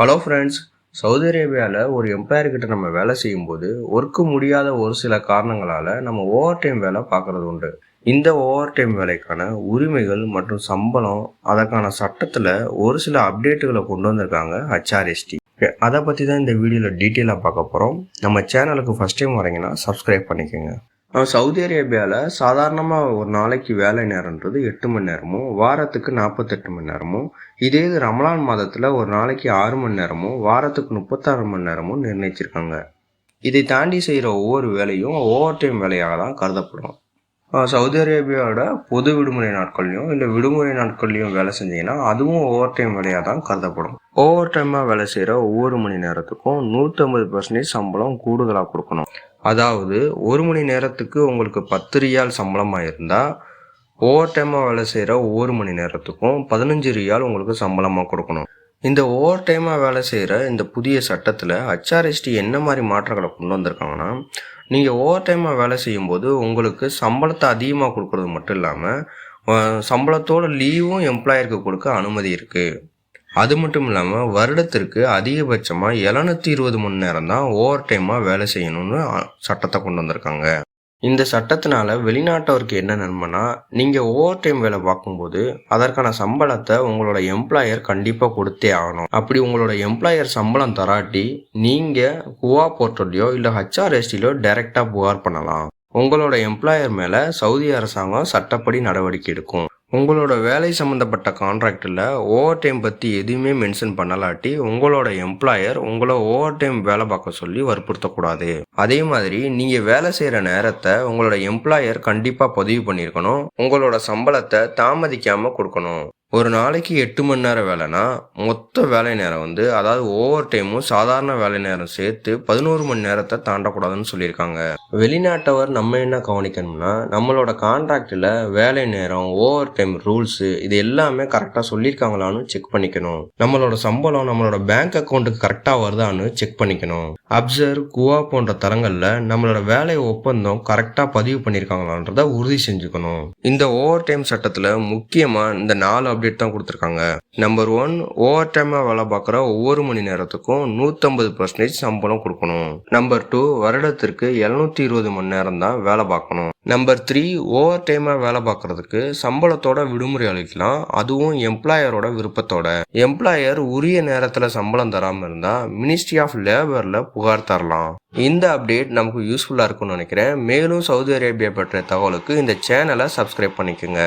Hello friends Saudi அரேபியாவில் ஒரு எம்ப்ளாயர்கிட்ட நம்ம வேலை செய்யும்போது ஒர்க்கு முடியாத ஒரு சில காரணங்களால் நம்ம ஓவர் டைம் வேலை பார்க்குறது உண்டு. இந்த ஓவர் டைம் வேலைக்கான உரிமைகள் மற்றும் சம்பளம் அதற்கான சட்டத்தில் ஒரு சில அப்டேட்டுகளை கொண்டு வந்திருக்காங்க ஹச்ஆர்எஸ்டி அதை பற்றி தான் இந்த வீடியோவில் டீட்டெயிலாக பார்க்க போகிறோம் நம்ம சேனலுக்கு ஃபஸ்ட் டைம் வரீங்கன்னா சப்ஸ்கிரைப் பண்ணிக்கோங்க. சவுதி அரேபியாவில் சாதாரணமாக ஒரு நாளைக்கு வேலை நேரம்ன்றது எட்டு மணி நேரமும் வாரத்துக்கு நாற்பத்தெட்டு மணி நேரமும் இதே இது ரமலான் மாதத்தில் ஒரு நாளைக்கு ஆறு மணி நேரமும் வாரத்துக்கு முப்பத்தாறு மணி நேரமும் நிர்ணயிச்சிருக்காங்க. இதை தாண்டி செய்கிற ஒவ்வொரு வேலையும் ஓவர் டைம் வேலையாக தான் கருதப்படும். சவுதி அரேபியாவோட பொது விடுமுறை நாட்கள்லையும் இல்லை விடுமுறை நாட்கள்லையும் வேலை செஞ்சீங்கன்னா அதுவும் ஓவர் டைம் வேலையாக தான் கருதப்படும். ஓவர் டைமாக வேலை செய்கிற ஒவ்வொரு மணி நேரத்துக்கும் நூற்றம்பது பர்சன்டேஜ் சம்பளம் கூடுதலாக கொடுக்கணும். அதாவது ஒரு மணி நேரத்துக்கு உங்களுக்கு பத்து ரியால் சம்பளமாக இருந்தால் ஓவர் டைமாக வேலை செய்கிற ஒவ்வொரு மணி நேரத்துக்கும் பதினஞ்சு ரியால் உங்களுக்கு சம்பளமாக கொடுக்கணும். இந்த ஓவர் டைமாக வேலை செய்கிற இந்த புதிய சட்டத்தில் ஹச்ஆர்எஸ்டி என்ன மாதிரி மாற்றங்களை கொண்டு வந்திருக்காங்கன்னா நீங்கள் ஓவர் டைமாக வேலை செய்யும்போது உங்களுக்கு சம்பளத்தை அதிகமாக கொடுக்கறது மட்டும் இல்லாமல் சம்பளத்தோட லீவும் எம்ப்ளாயருக்கு கொடுக்க அனுமதி இருக்குது அது மட்டும் இல்லாமல் வருடத்திற்கு அதிகபட்சமாக எழுநூத்தி இருபது மணி நேரம் தான் ஓவர் டைமாக வேலை செய்யணும்னு சட்டத்தை கொண்டு வந்திருக்காங்க. இந்த சட்டத்தினால வெளிநாட்டவருக்கு என்ன நன்மைனா நீங்கள் ஓவர் டைம் வேலை பார்க்கும்போது அதற்கான சம்பளத்தை உங்களோட எம்ப்ளாயர் கண்டிப்பாக கொடுத்தே ஆகணும். அப்படி உங்களோட எம்ப்ளாயர் சம்பளம் தராட்டி நீங்கள் குவா போர்ட்டல்லையோ இல்லை ஹச்ஆர்எஸ்டிலையோ டைரெக்டாக புகார் பண்ணலாம். உங்களோட எம்ப்ளாயர் மேலே சவுதி அரசாங்கம் சட்டப்படி நடவடிக்கை எடுக்கும். உங்களோட வேலை சம்மந்தப்பட்ட கான்ட்ராக்டில் ஓவர் டைம் பற்றி எதுவுமே மென்ஷன் பண்ணலாட்டி உங்களோட எம்ப்ளாயர் உங்களை ஓவர் டைம் வேலை பார்க்க சொல்லி வற்புறுத்தக்கூடாது. அதே மாதிரி நீங்கள் வேலை செய்கிற நேரத்தை உங்களோட எம்ப்ளாயர் கண்டிப்பாக பதிவு பண்ணியிருக்கணும். உங்களோட சம்பளத்தை தாமதிக்காமல் கொடுக்கணும். ஒரு நாளைக்கு எட்டு மணி நேரம் வேலைனா மொத்த வேலை நேரம் வந்து அதாவது ஓவர் டைமும் சாதாரண வேலை நேரம் சேர்த்து பதினோரு மணி நேரத்தை தாண்டக்கூடாதுன்னு சொல்லியிருக்காங்க. வெளிநாட்டவர் நம்ம என்ன கவனிக்கணும்னா நம்மளோட கான்ட்ராக்டில் வேலை நேரம் ஓவர் டைம் ரூல்ஸு இது எல்லாமே கரெக்டாக சொல்லியிருக்காங்களான்னு செக் பண்ணிக்கணும். நம்மளோட சம்பளம் நம்மளோட பேங்க் அக்கௌண்ட்டுக்கு கரெக்டாக வருதான்னு செக் பண்ணிக்கணும். அப்சர் குவா போன்ற தரங்களில் நம்மளோட வேலை ஒப்பந்தம் கரெக்டாக பதிவு பண்ணியிருக்காங்களான்றத உறுதி செஞ்சுக்கணும். இந்த ஓவர் டைம் சட்டத்தில் முக்கியமாக இந்த நாலு அப்டேட் தான் கொடுத்துருக்காங்க. நம்பர் ஒன் ஓவர் டைமாக வேலை பார்க்குற ஒவ்வொரு மணி நேரத்துக்கும் நூற்றம்பது பர்சன்டேஜ் சம்பளம் கொடுக்கணும். நம்பர் டூ வருடத்திற்கு எழுநூற்றி இருபது மணி நேரம் தான் வேலை பார்க்கணும். நம்பர் த்ரீ ஓவர் டைமாக வேலை பார்க்கறதுக்கு சம்பளத்தோட விடுமுறை அளிக்கலாம். அதுவும் எம்ப்ளாயரோட விருப்பத்தோட. எம்ப்ளாயர் உரிய நேரத்தில் சம்பளம் தராமல் இருந்தால் மினிஸ்ட்ரி ஆஃப் லேபரில் புகார் தரலாம். இந்த அப்டேட் நமக்கு யூஸ்ஃபுல்லாக இருக்கும்னு நினைக்கிறேன். மேலும் சவுதி அரேபியா பற்றிய தகவலுக்கு இந்த சேனலை சப்ஸ்கிரைப் பண்ணிக்கோங்க.